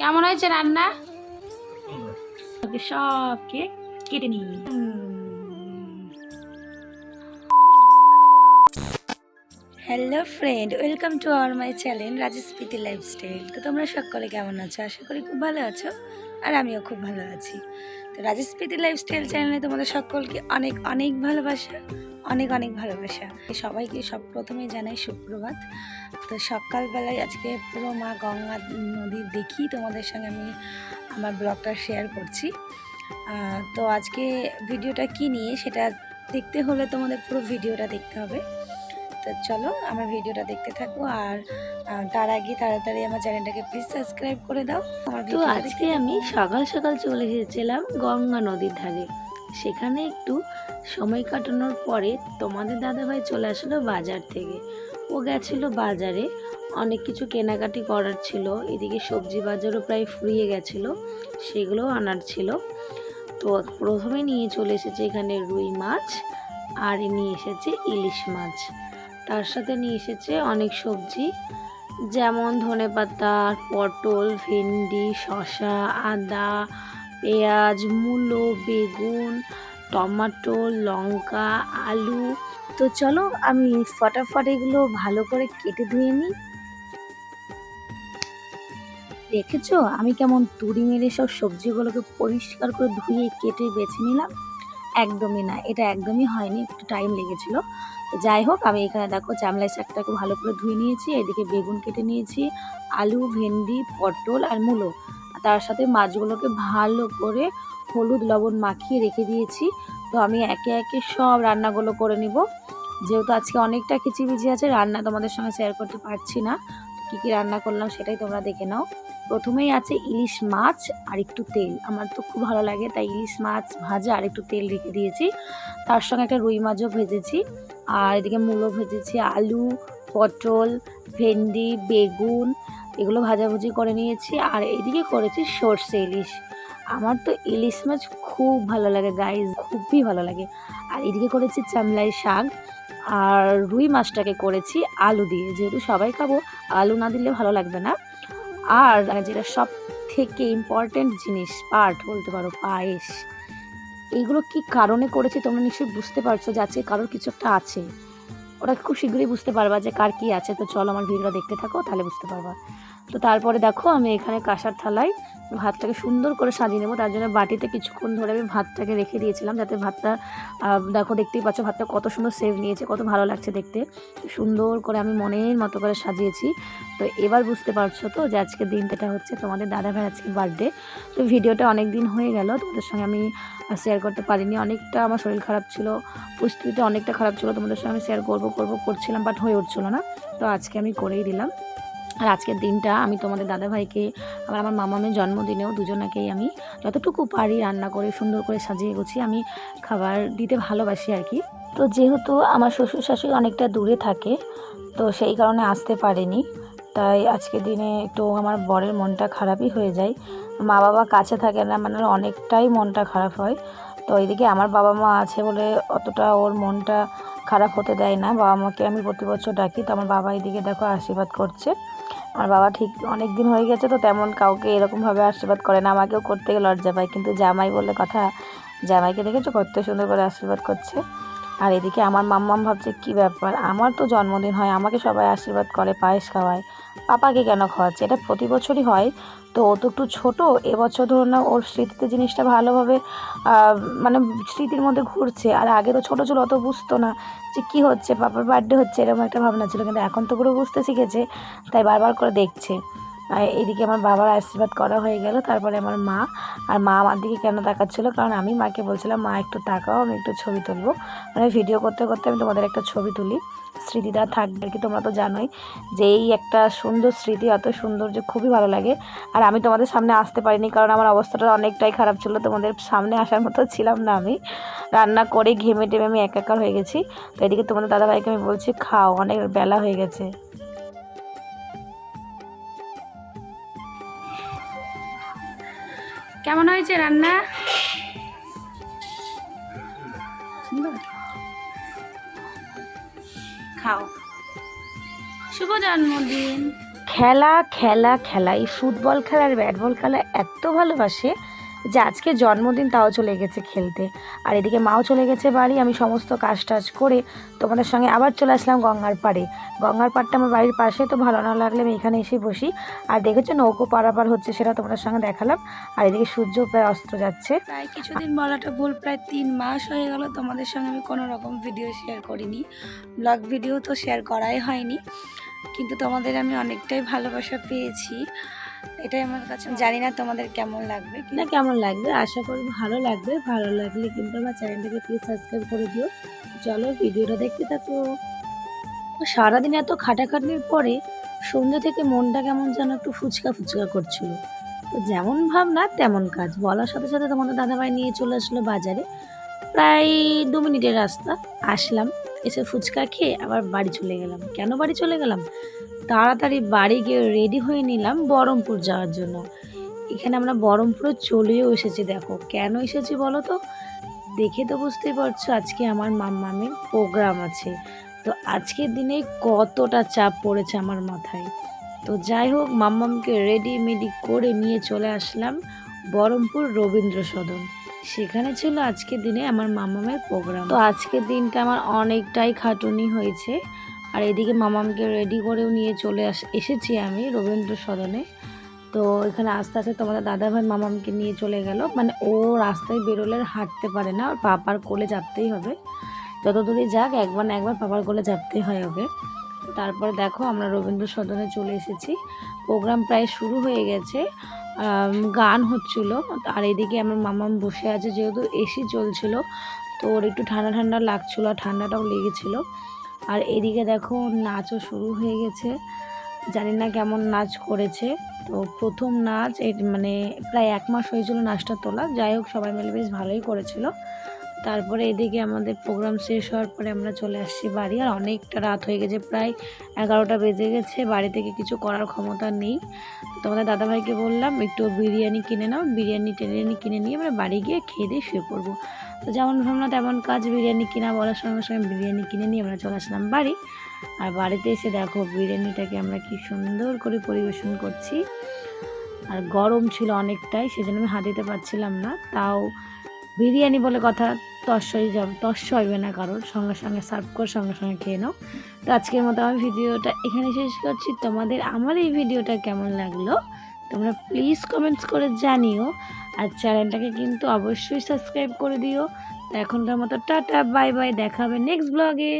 কেমন হয়েছে রান্না? সব কেক কেটে নিই। Hello friend welcome to our my channel রাজস্পীতি lifestyle তো তোমরা সকলে কেমন আছো? আশা করি খুব ভালো আছো, আর আমিও খুব ভালো আছি। তো রাজস্মৃতি লাইফস্টাইল চ্যানেলে তোমাদের সকলকে অনেক অনেক ভালোবাসা, অনেক অনেক ভালোবাসা। সবাইকে সব প্রথমে জানাই সুপ্রভাত। তো সকালবেলায় আজকে পুরো মা গঙ্গা নদীর দেখি, তোমাদের সঙ্গে আমি আমার ব্লগটা শেয়ার করছি। তো আজকে ভিডিওটা কি নিয়ে, সেটা দেখতে হলে তোমাদের পুরো ভিডিওটা দেখতে হবে। তো চলো আমার ভিডিওটা দেখতে থাকো আর তার আগে তাড়াতাড়ি আমার চ্যানেলটাকে প্লিজ সাবস্ক্রাইব করে দাও। তো আজকে আমি সকাল সকাল চলে এসেছিলাম গঙ্গা নদীর ধারে। সেখানে একটু সময় কাটানোর পরে তোমাদের দাদাভাই চলে আসলো বাজার থেকে। ও গেছিল বাজারে অনেক কিছু কেনাকাটি করার ছিল এদিকে সবজি বাজারও প্রায় ফুরিয়ে গেছিল সেগুলোও আনার ছিল। তো প্রথমে নিয়ে চলে এসেছে এখানে রুই মাছ আর নিয়ে এসেছে ইলিশ মাছ। তার সাথে নিয়ে এসেছে অনেক সবজি, যেমন ধনেপাতা পটল, ভেন্ডি, শসা, আদা, পেঁয়াজ, মূলো, বেগুন, টমাটো, লঙ্কা, আলু। তো চলো আমি ফটাফট এগুলো ভালো করে কেটে ধুয়ে নিই। দেখেছ? আমি কেমন তুড়ি মেরে সব সবজিগুলোকে পরিষ্কার করে ধুয়ে কেটে বেছে নিলাম। একদমই না, এটা একদমই হয়নি, একটু টাইম লেগেছিল। যাই হোক, আমি এখানে দেখো চামলাই শাকটাকে ভালো করে ধুয়ে নিয়েছি, এদিকে বেগুন কেটে নিয়েছি, আলু, ভেন্ডি, পটল আর মূলো। তার সাথে মাছগুলোকে ভালো করে হলুদ লবণ মাখিয়ে রেখে দিয়েছি। তো আমি একে একে সব রান্নাগুলো করে নিব। যেহেতু আজকে অনেকটা খিচিবিচি আছে, রান্না তোমাদের সঙ্গে শেয়ার করতে পারছি না। কী কী রান্না করলাম সেটাই তোমরা দেখে নাও। প্রথমেই আছে ইলিশ মাছ আর একটু তেল। আমার তো খুব ভালো লাগে, তাই ইলিশ মাছ ভাজা আর একটু তেল রেখে দিয়েছি। তার সঙ্গে একটা রুই মাছও ভেজেছি। আর এদিকে মূলো ভেজেছি, আলু, পটল, ভেন্ডি, বেগুন, এগুলো ভাজাভুজি করে নিয়েছি। আর এদিকে করেছি সর্ষে ইলিশ। আমার তো ইলিশ মাছ খুব ভালো লাগে গাইজ খুবই ভালো লাগে। আর এদিকে করেছি চামলাই শাক। আর রুই মাছটাকে করেছি আলু দিয়ে। যেহেতু সবাই খাব, আলু না দিলে ভালো লাগবে না। আর যেটা সব থেকে ইম্পর্ট্যান্ট জিনিস পার্ট বলতে পারো, পায়েস, এইগুলো কি কারণে করেছি তোমরা নিশ্চয়ই বুঝতে পারছ যে আজকে কারোর কিছু একটা আছে। ওরা খুব শীঘ্রই বুঝতে পারবা যে কার কি আছে। তো চলো আমার ভিডিওটা দেখতে থাকো, তাহলে বুঝতে পারবা। তো তারপরে দেখো আমি এখানে কাঁসার থালায় ভাতটাকে সুন্দর করে সাজিয়ে নেব। তার জন্য বাটিতে কিছুক্ষণ ধরে আমি ভাতটাকে রেখে দিয়েছিলাম যাতে ভাতটা দেখো দেখতেই পাচ্ছ ভাতটা কত সুন্দর সেভ নিয়েছে, কত ভালো লাগছে দেখতে। সুন্দর করে আমি মনের মতো করে সাজিয়েছি। তো এবার বুঝতে পারছ তো যে আজকে দিনটা হচ্ছে তোমাদের দাদা ভাই আজকে বার্থডে তো ভিডিওটা অনেক দিন হয়ে গেল, তোমাদের সঙ্গে আমি শেয়ার করতে পারিনি। অনেকটা আমার শরীর খারাপ ছিল, পরিস্থিতিটা অনেকটা খারাপ ছিল, তোমাদের সঙ্গে আমি শেয়ার করব করব, করছিলাম বাট হয়ে উঠছিল না। তো আজকে আমি করেই দিলাম। আর আজকের দিনটা আমি তোমাদের দাদাভাইকে, আবার আমার মামামের জন্মদিনেও দুজনাকেই আমি যতটুকু পারি রান্না করে, সুন্দর করে সাজিয়ে গুছিয়ে আমি খাবার দিতে ভালোবাসি আর কি। তো যেহেতু আমার শ্বশুর শাশুড়ি অনেকটা দূরে থাকে, তো সেই কারণে আসতে পারেনি। তাই আজকের দিনে একটু আমার বরের মনটা খারাপই হয়ে যায়। মা বাবা কাছে থাকে না মানে অনেকটাই মনটা খারাপ হয়। তো এইদিকে আমার বাবা মা আছে বলে অতটা ওর মনটা খারাপ হতে দেয় না। বাবা মাকে আমি প্রতি বছর ডাকি। তো আমার বাবা এইদিকে দেখো আশীর্বাদ করছে। আমার বাবা ঠিক অনেক দিন হয়ে গেছে তো তেমন কাউকে এরকমভাবে আশীর্বাদ করে না। আমাকেও করতে গেলে লজ্জা পায়। কিন্তু জামাই বলে কথা, জামাইকে দেখেছ কত সুন্দর করে আশীর্বাদ করছে। আর এদিকে আমার মাম্মাম ভাবছে, কি ব্যাপার? আমার তো জন্মদিন হয়, আমাকে সবাই আশীর্বাদ করে, পায়েস খাওয়ায়। পাপাকে কেন খাওয়াচ্ছে? এটা প্রতি বছরই হয়। তো ও তো একটু ছোটো এবছর ধরুন না ওর স্মৃতিতে জিনিসটা ভালোভাবে মানে স্মৃতির মধ্যে ঘুরছে। আর আগে তো ছোটো ছিল, অত বুঝতো না যে কী হচ্ছে, পাপার বার্থডে হচ্ছে, এরকম একটা ভাবনা ছিল। কিন্তু এখন তো পুরো বুঝতে শিখেছে, তাই বারবার করে দেখছে। এদিকে আমার বাবার আশীর্বাদ করা হয়ে গেল, তারপরে আমার মা। আর মা আমার দিকে কেন তাকাচ্ছিল? কারণ আমি মাকে বলছিলাম, মা, একটু তাকাও, আমি একটু ছবি তুলবো। মানে ভিডিও করতে করতে আমি তোমাদের একটা ছবি তুলি। স্মৃতিটা থাকবে আর কি তোমরা তো জানোই যে এই একটা সুন্দর স্মৃতি, এত সুন্দর যে খুবই ভালো লাগে। আর আমি তোমাদের সামনে আসতে পারিনি কারণ আমার অবস্থাটা অনেকটাই খারাপ ছিল, তোমাদের সামনে আসার মতো ছিলাম না আমি। রান্না করে ঘেমে টেমে আমি একাকার হয়ে গেছি। তো এদিকে তোমাদের দাদাভাইকে আমি বলছি, খাও, অনেক বেলা হয়ে গেছে। কেমন হয়েছে রান্না? খাও। শুভ জন্মদিন। খেলা খেলা খেলা। এই ফুটবল খেলা আর ব্যাট বল খেলা এত ভালোবাসে। যে আজকে জন্মদিন, তাও চলে গেছে খেলতে। আর এদিকে মাও চলে গেছে বাড়ি, আমি সমস্ত কাজ টাজ করে তোমাদের সঙ্গে আবার চলে আসলাম গঙ্গার পাড়ে। গঙ্গার পাড়টা আমার বাড়ির পাশে, তো ভালো না লাগলে আমি এখানে এসে বসি। আর দেখেছ নৌকো পারাপার হচ্ছে, সেটা তোমাদের সঙ্গে দেখালাম। আর এদিকে সূর্য প্রায় অস্ত যাচ্ছে। প্রায় কিছুদিন বলাটা ভুল, প্রায় তিন মাস হয়ে গেল তোমাদের সঙ্গে আমি কোনো রকম ভিডিও শেয়ার করিনি। ব্লগ ভিডিও তো শেয়ার করাই হয়নি। কিন্তু তোমাদের আমি অনেকটাই ভালোবাসা পেয়েছি। এটাই আমার কাছে জানি না তোমাদের কেমন লাগবে না কেমন লাগবে? আশা করি ভালো লাগবে। ভালো লাগলে কিন্তু আমার চ্যানেলটাকে প্লিজ সাবস্ক্রাইব করে দিও। চলো ভিডিওটা দেখতে থাকো। সারাদিন এত খাটাখাটনির পরে সন্ধ্যে থেকে মনটা কেমন যেন একটু ফুচকা ফুচকা করছিল। তো যেমন ভাবনা তেমন কাজ। বলার সাথে সাথে তোমাদের দাদাভাই নিয়ে চলে আসলো বাজারে। প্রায় দু মিনিটের রাস্তা। আসলাম। এসে ফুচকা খেয়ে আবার বাড়ি চলে গেলাম। কেন বাড়ি চলে গেলাম? তাড়াতাড়ি বাড়ি গিয়ে রেডি হয়ে নিলাম বহরমপুর যাওয়ার জন্য। এখানে আমরা বহরমপুরে চলেও এসেছি, দেখো। কেন এসেছি বলো তো? দেখে তো বুঝতেই পারছ আজকে আমার মাম্মামের প্রোগ্রাম আছে। তো আজকের দিনে কতটা চাপ পড়েছে আমার মাথায়। তো যাই হোক, মাম্মামকে রেডি মেডি করে নিয়ে চলে আসলাম বহরমপুর রবীন্দ্র সদন সেখানে ছিল আজকের দিনে আমার মামামের প্রোগ্রাম তো আজকের দিনটা আমার অনেকটাই খাটুনি হয়েছে। আর এদিকে মামামকে রেডি করেও নিয়ে চলে আস এসেছি আমি রবীন্দ্র সদনে। তো এখানে আস্তে আস্তে তোমাদের দাদাভাই মামামকে নিয়ে চলে গেল। মানে ও রাস্তায় বেরোলে হাঁটতে পারে না। ওর পাপার কোলে চাপতেই হবে। যত দূরে যাক, একবার না একবার পাপার কোলে চাপতেই হয় ওকে। তারপর দেখো আমরা রবীন্দ্র সদনে চলে এসেছি। প্রোগ্রাম প্রায় শুরু হয়ে গেছে। গান হচ্ছিল। আর এদিকে আমার মামাম বসে আছে, যেহেতু এসি চলছিল, তো ওর একটু ঠান্ডা ঠান্ডা লাগছিল, আর ঠান্ডাটাও লেগেছিল। আর এদিকে দেখো, নাচও শুরু হয়ে গেছে। জানি না কেমন নাচ করেছে। তো প্রথম নাচ মানে প্রায় এক মাস হয়েছিল নাচটা তোলা। যাই হোক, সবাই মিলে বেশ ভালোই করেছিল। তারপরে এদিকে আমাদের প্রোগ্রাম শেষ হওয়ার পরে আমরা চলে আসছি বাড়ি। আর অনেকটা রাত হয়ে গেছে, প্রায় এগারোটা বেজে গেছে। বাড়ি থেকে কিছু করার ক্ষমতা নেই। তোমাদের দাদাভাইকে বললাম, একটু বিরিয়ানি কিনে নাও। বিরিয়ানি টেরিয়ানি কিনে নিয়ে আমরা বাড়ি গিয়ে খেয়ে দিয়ে শুয়ে পড়ব। তো যেমন ভাবলাম তেমন কাজ, বিরিয়ানি কিনা বলার সঙ্গে সঙ্গে বিরিয়ানি কিনে নিয়ে আমরা চলে আসলাম বাড়ি। আর বাড়িতে এসে দেখো বিরিয়ানিটাকে আমরা কি সুন্দর করে পরিবেশন করছি। আর গরম ছিল অনেকটাই, সেজন্য আমি হাত দিতে পারছিলাম না। তাও বিরিয়ানি বলে কথা, তস্যই যাবে তস্য হইবে না কারোর। সঙ্গে সঙ্গে সার্ভ করে, সঙ্গে সঙ্গে খেয়ে নাও। তো আজকের মতো আমি ভিডিওটা এখানে শেষ করছি। তোমাদের আমার এই ভিডিওটা কেমন লাগল, তোমরা প্লিজ কমেন্টস করে জানিও। আর চ্যানেলটাকে কিন্তু অবশ্যই সাবস্ক্রাইব করে দিও। তো এখনকার মতো টাটা বাই বাই দেখাবে নেক্সট ব্লগে